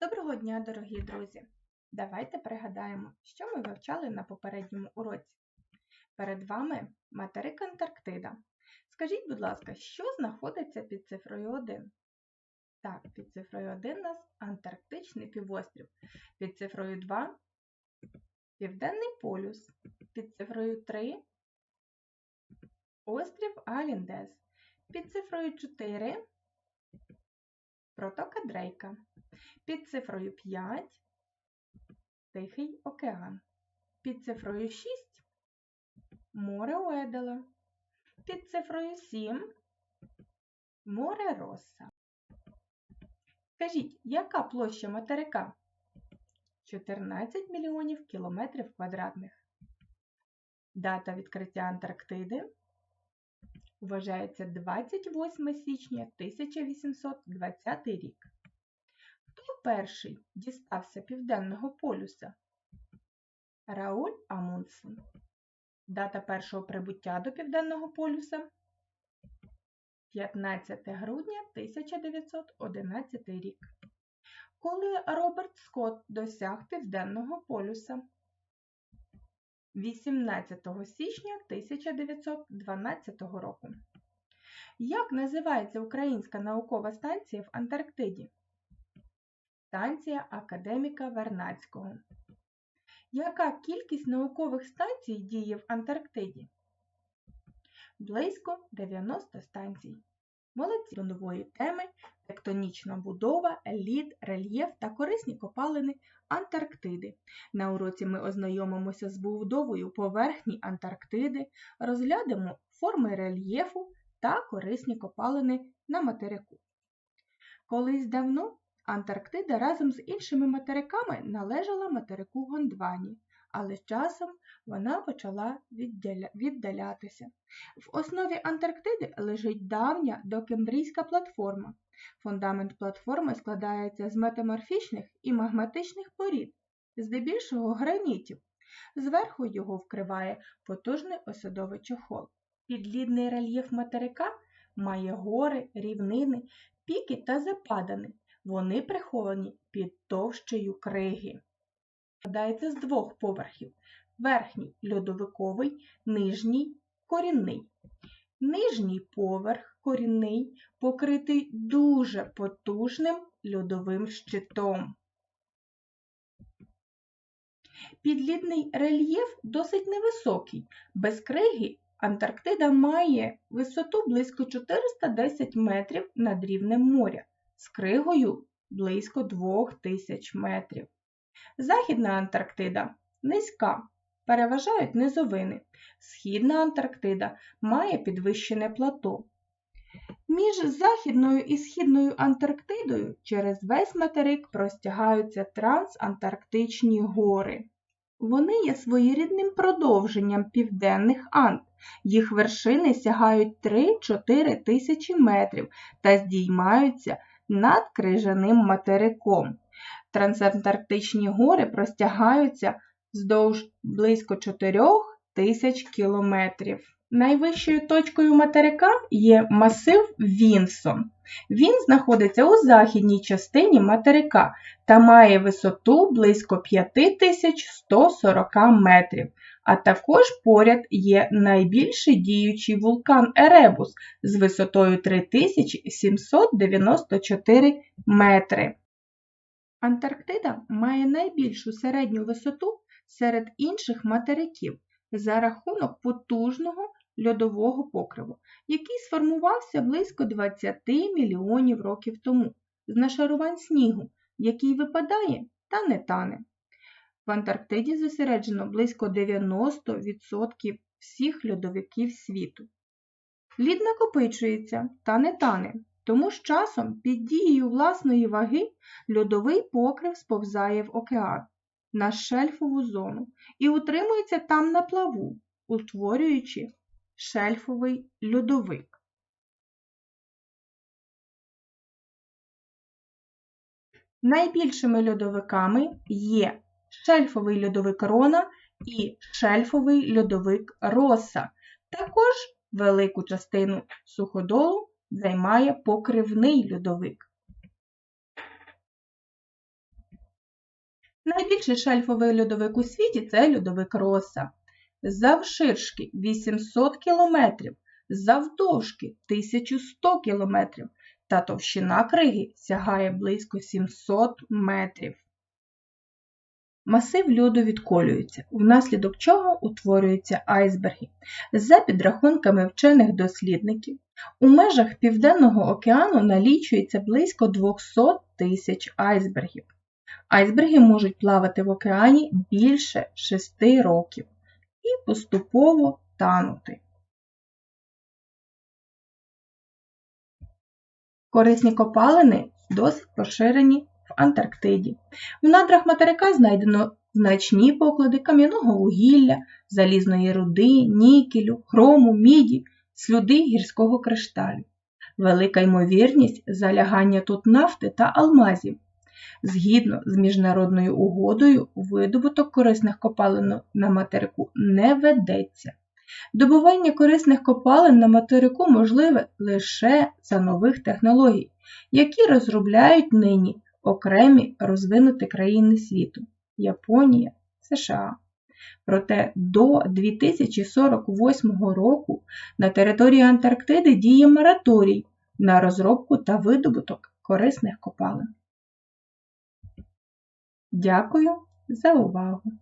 Доброго дня, дорогі друзі! Давайте пригадаємо, що ми вивчали на попередньому уроці. Перед вами материк Антарктида. Скажіть, будь ласка, що знаходиться під цифрою 1? Так, під цифрою 1 у нас Антарктичний півострів. Під цифрою 2 Південний полюс. Під цифрою 3 острів Аліндес. Під цифрою 4 протока Дрейка. Під цифрою 5 Тихий океан. Під цифрою 6 море Уедела. Під цифрою 7 море Росса. Скажіть, яка площа материка? 14 мільйонів кілометрів квадратних. Дата відкриття Антарктиди вважається 28 січня 1820 рік. Хто перший дістався Південного полюса? Рауль Амундсен. Дата першого прибуття до Південного полюса 15 грудня 1911 рік. Коли Роберт Скотт досяг Південного полюса 18 січня 1912 року. Як називається Українська наукова станція в Антарктиді? Станція академіка Вернадського. Яка кількість наукових станцій діє в Антарктиді? Близько 90 станцій. Молодці до нової теми тектонічна будова, лід, рельєф та корисні копалини Антарктиди. На уроці ми ознайомимося з будовою поверхні Антарктиди, розглянемо форми рельєфу та корисні копалини на материку. Колись давно Антарктида разом з іншими материками належала материку Гондвані, але з часом вона почала віддалятися. В основі Антарктиди лежить давня докембрійська платформа. Фундамент платформи складається з метаморфічних і магматичних порід, здебільшого гранітів. Зверху його вкриває потужний осадовий чохол. Підлідний рельєф материка має гори, рівнини, піки та западини. Вони приховані під товщею криги. Складається з двох поверхів верхній льодовиковий, нижній корінний. Нижній поверх корінний покритий дуже потужним льодовим щитом. Підлідний рельєф досить невисокий. Без криги Антарктида має висоту близько 410 метрів над рівнем моря, з кригою близько 2000 метрів. Західна Антарктида низька, переважають низовини. Східна Антарктида має підвищене плато. Між Західною і Східною Антарктидою через весь материк простягаються трансантарктичні гори. Вони є своєрідним продовженням південних Анд. Їх вершини сягають 3-4 тисячі метрів та здіймаються над крижаним материком. Трансантарктичні гори простягаються вздовж близько 4 тисяч кілометрів. Найвищою точкою материка є масив Вінсон. Він знаходиться у західній частині материка та має висоту близько 5140 метрів. А також поряд є найбільший діючий вулкан Еребус з висотою 3794 метри. Антарктида має найбільшу середню висоту серед інших материків за рахунок потужного льодового покриву, який сформувався близько 20 мільйонів років тому з нашарувань снігу, який випадає та не тане. В Антарктиді зосереджено близько 90% всіх льодовиків світу. Лід накопичується та не тане, тому з часом під дією власної ваги льодовий покрив сповзає в океан на шельфову зону і утримується там на плаву, утворюючи шельфовий льодовик. Найбільшими льодовиками є шельфовий льодовик Рона і шельфовий льодовик Роса. Також велику частину суходолу займає покривний льодовик. Найбільший шельфовий льодовик у світі це льодовик Росса. Завширшки 800 км, завдовжки 1100 км та товщина криги сягає близько 700 метрів. Масив льоду відколюється, внаслідок чого утворюються айсберги. За підрахунками вчених дослідників, у межах Південного океану налічується близько 200 тисяч айсбергів. Айсберги можуть плавати в океані більше 6 років і поступово танути. Корисні копалини досить поширені Антарктиді. В надрах материка знайдено значні поклади кам'яного вугілля, залізної руди, нікелю, хрому, міді, слюди гірського кришталю. Велика ймовірність залягання тут нафти та алмазів. Згідно з міжнародною угодою, видобуток корисних копалин на материку не ведеться. Добування корисних копалин на материку можливе лише за нових технологій, які розробляють нині окремі розвинуті країни світу Японія, США. Проте до 2048 року на території Антарктиди діє мораторій на розробку та видобуток корисних копалин. Дякую за увагу!